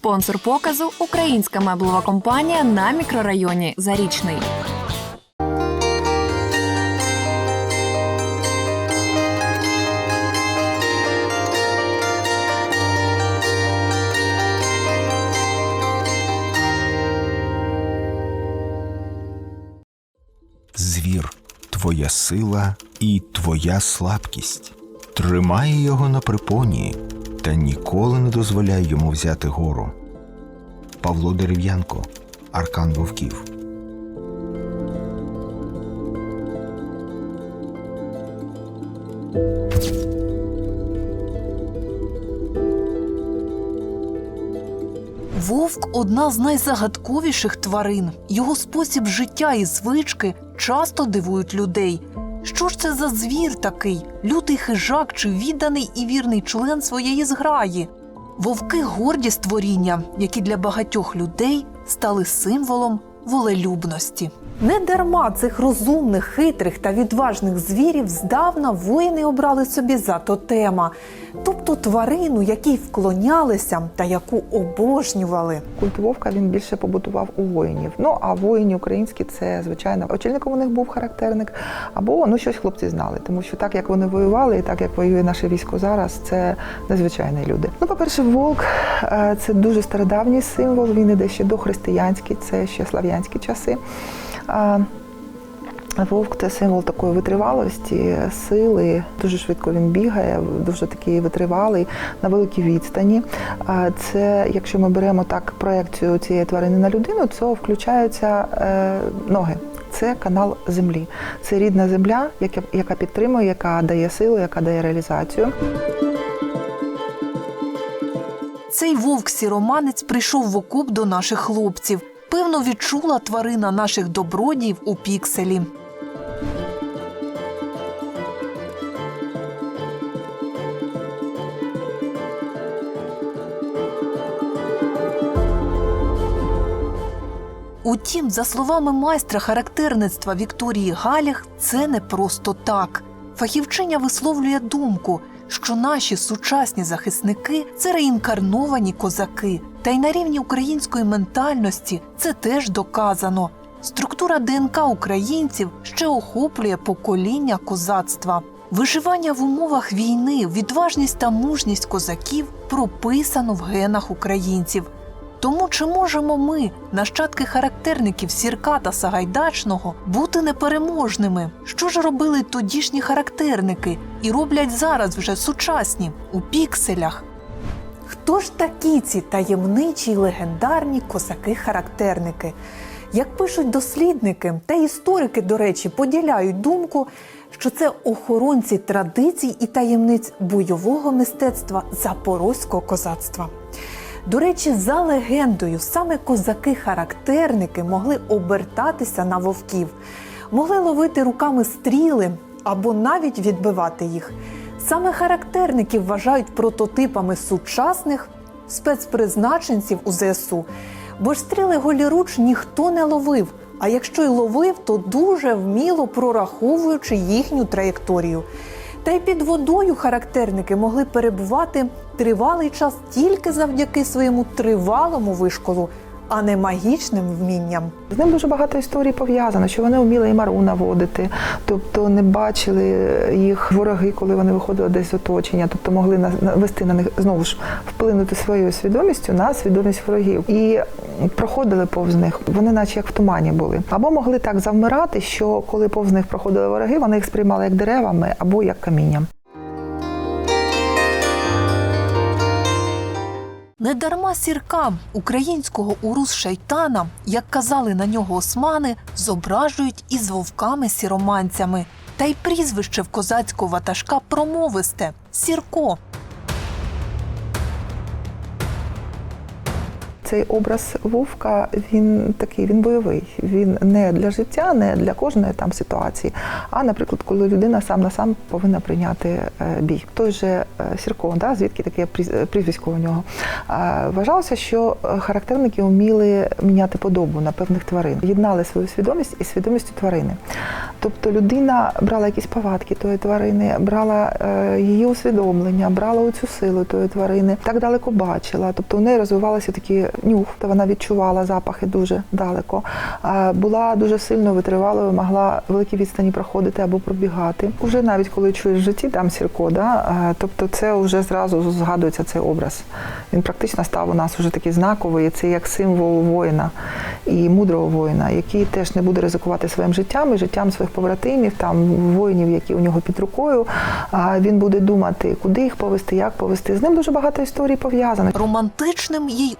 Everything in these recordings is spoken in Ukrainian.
Спонсор показу українська меблова компанія на мікрорайоні Зарічний. Звір, твоя сила і твоя слабкість. Тримай його на припоні та ніколи не дозволяй йому взяти гору. Павло Дерев'янко, Аркан Вовків. Вовк одна з найзагадковіших тварин. Його спосіб життя і звички часто дивують людей. Що ж це за звір такий? Лютий хижак чи відданий і вірний член своєї зграї? Вовки горді створіння, які для багатьох людей стали символом волелюбності. Не дарма цих розумних, хитрих та відважних звірів здавна воїни обрали собі за тотема, тобто тварину, якій вклонялися та яку обожнювали. Культ вовка він більше побутував у воїнів. Ну а воїні українські це звичайно очільником у них був характерник, або ну щось хлопці знали, тому що так як вони воювали, і так як воює наше військо зараз, це незвичайні люди. Ну, по-перше, вовк е, це дуже стародавній символ. Він іде ще дохристиянський, це ще слав'янські часи. Вовк це символ такої витривалості, сили. Дуже швидко він бігає, дуже такий витривалий на великій відстані. Це, якщо ми беремо так проекцію цієї тварини на людину, то включаються е, ноги. Це канал землі. Це рідна земля, яка, підтримує, яка дає силу, яка дає реалізацію. Цей вовк-сіроманець прийшов в окоп до наших хлопців. Певно, відчула тварина наших добродіїв у пікселі. Утім, за словами майстра характерництва Вікторії Галях, це не просто так. Фахівчиня висловлює думку, що наші сучасні захисники це реінкарновані козаки. Та й на рівні української ментальності це теж доказано. Структура ДНК українців ще охоплює покоління козацтва. Виживання в умовах війни, відважність та мужність козаків прописано в генах українців. Тому чи можемо ми, нащадки характерників Сірка та Сагайдачного, бути непереможними? Що ж робили тодішні характерники і роблять зараз вже сучасні у пікселях? Хто ж такі ці таємничі й легендарні козаки-характерники? Як пишуть дослідники та історики, до речі, поділяють думку, що це охоронці традицій і таємниць бойового мистецтва запорозького козацтва. До речі, за легендою, саме козаки-характерники могли обертатися на вовків, могли ловити руками стріли або навіть відбивати їх. Саме характерники вважають прототипами сучасних спецпризначенців у ЗСУ, бо ж стріли голіруч ніхто не ловив. А якщо й ловив, то дуже вміло прораховуючи їхню траєкторію. Та й під водою характерники могли перебувати тривалий час тільки завдяки своєму тривалому вишколу, а не магічним вмінням. З ним дуже багато історій пов'язано, що вони вміли і мару наводити, тобто не бачили їх вороги, коли вони виходили десь з оточення, тобто могли навести на них знову ж вплинути своєю свідомістю на свідомість ворогів і проходили повз них. Вони, наче як в тумані були, або могли так завмирати, що коли повз них проходили вороги, вони їх сприймали як деревами або як камінням. Недарма сіркам українського урус шайтана, як казали на нього османи, зображують із вовками-сіроманцями. Та й прізвище в козацького ватажка промовисте Сірко. Цей образ вовка він такий, він бойовий. Він не для життя, не для кожної там ситуації. А, наприклад, коли людина сам на сам повинна прийняти е, бій. Той же е, Сірко, да, звідки таке е, прізвисько у нього. Вважалося, що характерники вміли міняти подобу на певних тварин, єднали свою свідомість із свідомістю тварини. Тобто людина брала якісь повадки тої тварини, брала її усвідомлення, брала оцю силу тої тварини, так далеко бачила. Тобто у неї розвивалися такі нюх, то вона відчувала запахи дуже далеко. Була дуже сильно витривалою, могла великі відстані проходити або пробігати. Уже навіть коли чуєш в житті там сірко, да, тобто це вже зразу згадується цей образ. Він практично став у нас уже такий знаковий. Це як символ воїна і мудрого воїна, який теж не буде ризикувати своїм життям і життям своїх побратимів, там воїнів, які у нього під рукою. Він буде думати, куди їх повести, як повести. З ним дуже багато історій пов'язано. Романтичним є й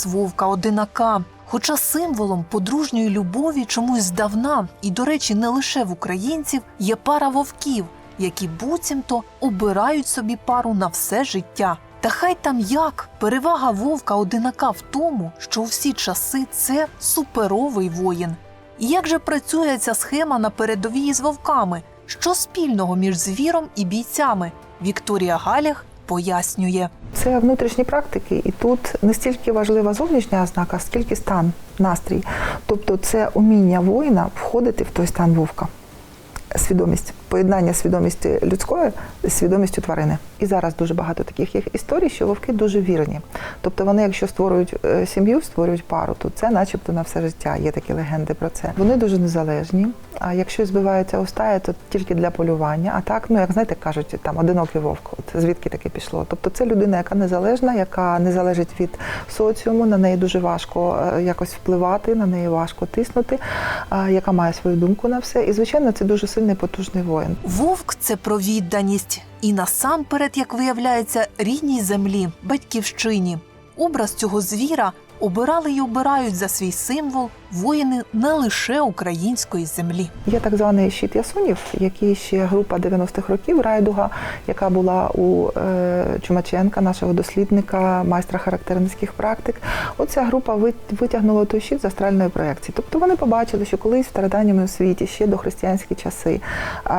образ вовка одинака. Хоча символом подружньої любові чомусь здавна, і, до речі, не лише в українців, є пара вовків, які буцімто обирають собі пару на все життя. Та хай там як перевага вовка одинака в тому, що у всі часи це суперовий воїн. І як же працює ця схема на передовій з вовками? Що спільного між звіром і бійцями? Вікторія Галях пояснює. Це внутрішні практики, і тут не стільки важлива зовнішня ознака, скільки стан, настрій. Тобто це уміння воїна входити в той стан вовка. Свідомість, поєднання свідомості людської з свідомістю тварини. І зараз дуже багато таких є історій, що вовки дуже вірні. Тобто вони, якщо створюють е, сім'ю, створюють пару, то це начебто на все життя. Є такі легенди про це. Вони дуже незалежні. А якщо збиваються у стаї, то тільки для полювання. А так, ну як знаєте, кажуть, там одинокий вовк. От звідки таке пішло? Тобто це людина, яка незалежна, яка не залежить від соціуму, на неї дуже важко е, якось впливати, на неї важко тиснути, яка має свою думку на все. І звичайно, це дуже сильний потужний воїн. Вовк це про відданість, і насамперед, як виявляється, рідній землі, батьківщині. Образ цього звіра обирали й обирають за свій символ воїни не лише української землі. Є так званий щит Ясунів, який ще група 90-х років райдуга, яка була у е, Чумаченка, нашого дослідника, майстра характерницьких практик. Оця група вит- витягнула той щит з астральної проекції. Тобто вони побачили, що колись в стародавньому світі, ще до християнські часи,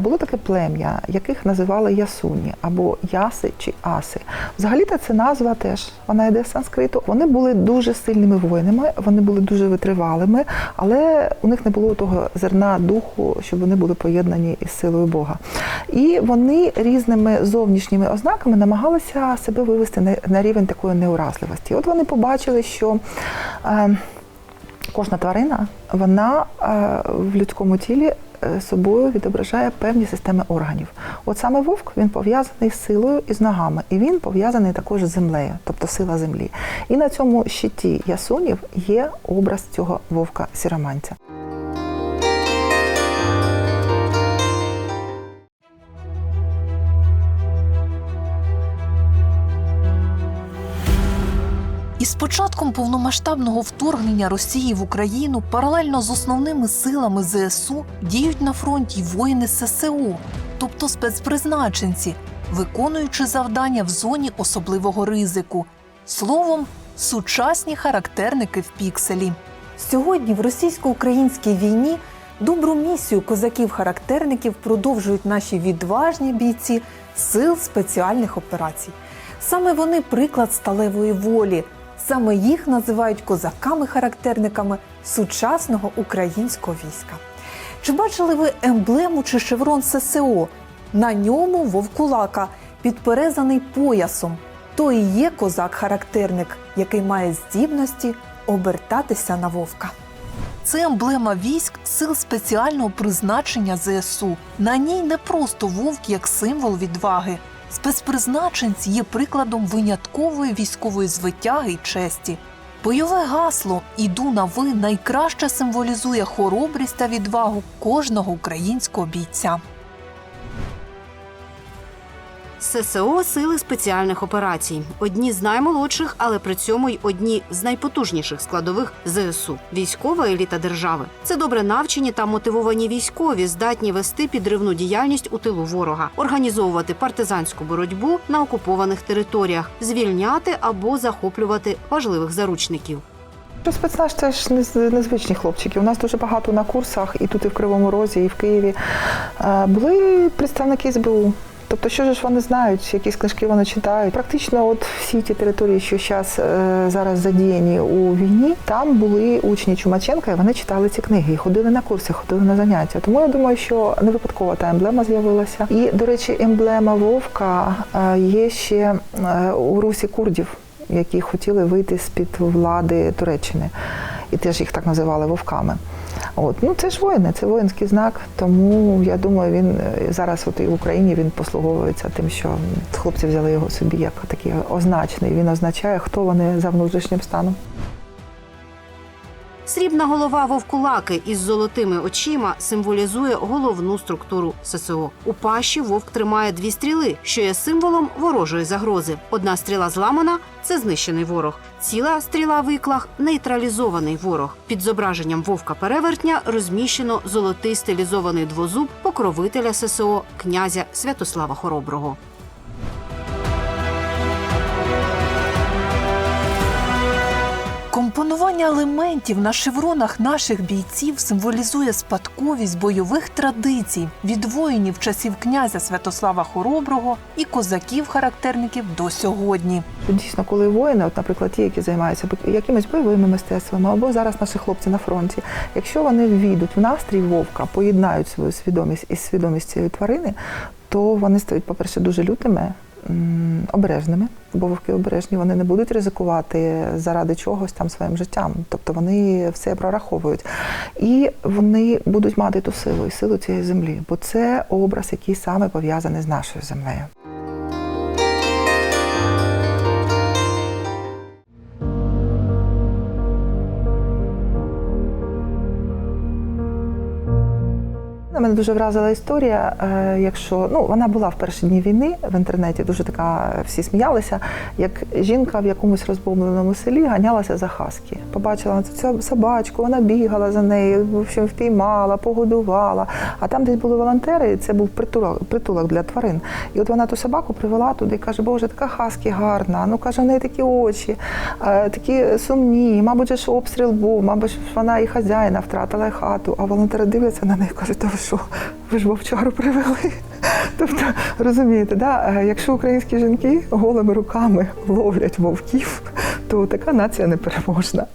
було таке плем'я, яких називали Ясуні або Яси чи Аси. Взагалі-то це назва теж вона йде з санскриту. Вони були дуже сильними воїнами, вони були дуже витривалими, але у них не було того зерна духу, щоб вони були поєднані із силою Бога. І вони різними зовнішніми ознаками намагалися себе вивести на, рівень такої неуразливості. От вони побачили, що е, кожна тварина вона е, в людському тілі собою відображає певні системи органів. От саме вовк він пов'язаний з силою і з ногами, і він пов'язаний також з землею, тобто сила землі. І на цьому щиті ясунів є образ цього вовка сіроманця. І з початком повномасштабного вторгнення Росії в Україну паралельно з основними силами ЗСУ діють на фронті воїни ССО, тобто спецпризначенці, виконуючи завдання в зоні особливого ризику. Словом, сучасні характерники в пікселі. Сьогодні в російсько-українській війні добру місію козаків-характерників продовжують наші відважні бійці сил спеціальних операцій. Саме вони приклад сталевої волі. Саме їх називають козаками-характерниками сучасного українського війська. Чи бачили ви емблему чи шеврон ССО? На ньому вовкулака, підперезаний поясом. То і є козак-характерник, який має здібності обертатися на вовка. Це емблема військ сил спеціального призначення ЗСУ. На ній не просто вовк як символ відваги. Спецпризначенці є прикладом виняткової військової звитяги й честі. Бойове гасло Іду на ви найкраще символізує хоробрість та відвагу кожного українського бійця. ССО сили спеціальних операцій. Одні з наймолодших, але при цьому й одні з найпотужніших складових ЗСУ військова еліта держави. Це добре навчені та мотивовані військові, здатні вести підривну діяльність у тилу ворога, організовувати партизанську боротьбу на окупованих територіях, звільняти або захоплювати важливих заручників. Спецназ це ж нез- незвичні хлопчики. У нас дуже багато на курсах, і тут, і в Кривому Розі, і в Києві е, були представники СБУ. Тобто, що ж вони знають, якісь книжки вони читають. Практично, от всі ті території, що зараз, зараз задіяні у війні, там були учні Чумаченка, і вони читали ці книги, і ходили на курси, ходили на заняття. Тому я думаю, що не випадково та емблема з'явилася. І, до речі, емблема Вовка е, є ще е, у русі курдів які хотіли вийти з-під влади Туреччини, і теж їх так називали вовками. От ну це ж воїни, це воїнський знак. Тому я думаю, він е, зараз, от і в Україні, він послуговується тим, що хлопці взяли його собі як такий означний. Він означає, хто вони за внутрішнім станом. Срібна голова вовкулаки із золотими очима символізує головну структуру ССО. У пащі вовк тримає дві стріли, що є символом ворожої загрози. Одна стріла зламана це знищений ворог. Ціла стріла виклах нейтралізований ворог. Під зображенням вовка перевертня розміщено золотий стилізований двозуб покровителя ССО князя Святослава Хороброго. Компонування елементів на шевронах наших бійців символізує спадковість бойових традицій від воїнів часів князя Святослава Хороброго і козаків-характерників до сьогодні. Дійсно, коли воїни, от, наприклад, ті, які займаються якимись бойовими мистецтвами, або зараз наші хлопці на фронті, якщо вони ввійдуть в настрій вовка, поєднають свою свідомість із свідомістю цієї тварини, то вони стають, по-перше, дуже лютими. Обережними, бо вовки обережні, вони не будуть ризикувати заради чогось там своїм життям. Тобто вони все прораховують. І вони будуть мати ту силу і силу цієї землі, бо це образ, який саме пов'язаний з нашою землею. Мене дуже вразила історія. е, Якщо ну вона була в перші дні війни в інтернеті, дуже така всі сміялися. Як жінка в якомусь розбомбленому селі ганялася за хаски. Побачила цю собачку, вона бігала за нею, в общем, впіймала, погодувала. А там десь були волонтери, і це був притулок, притулок для тварин. І от вона ту собаку привела туди і каже, Боже, така хаски гарна. Ну каже, в неї такі очі, е, такі сумні. Мабуть, ж обстріл був, мабуть, вона і хазяїна втратила, і хату. А волонтери дивляться на неї кажуть, та ви що, ви ж вовчару привели. Тобто, розумієте, да? е, якщо українські жінки голими руками ловлять вовків, то така нація непереможна.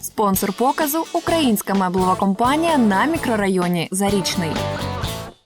Спонсор показу українська меблова компанія на мікрорайоні Зарічний.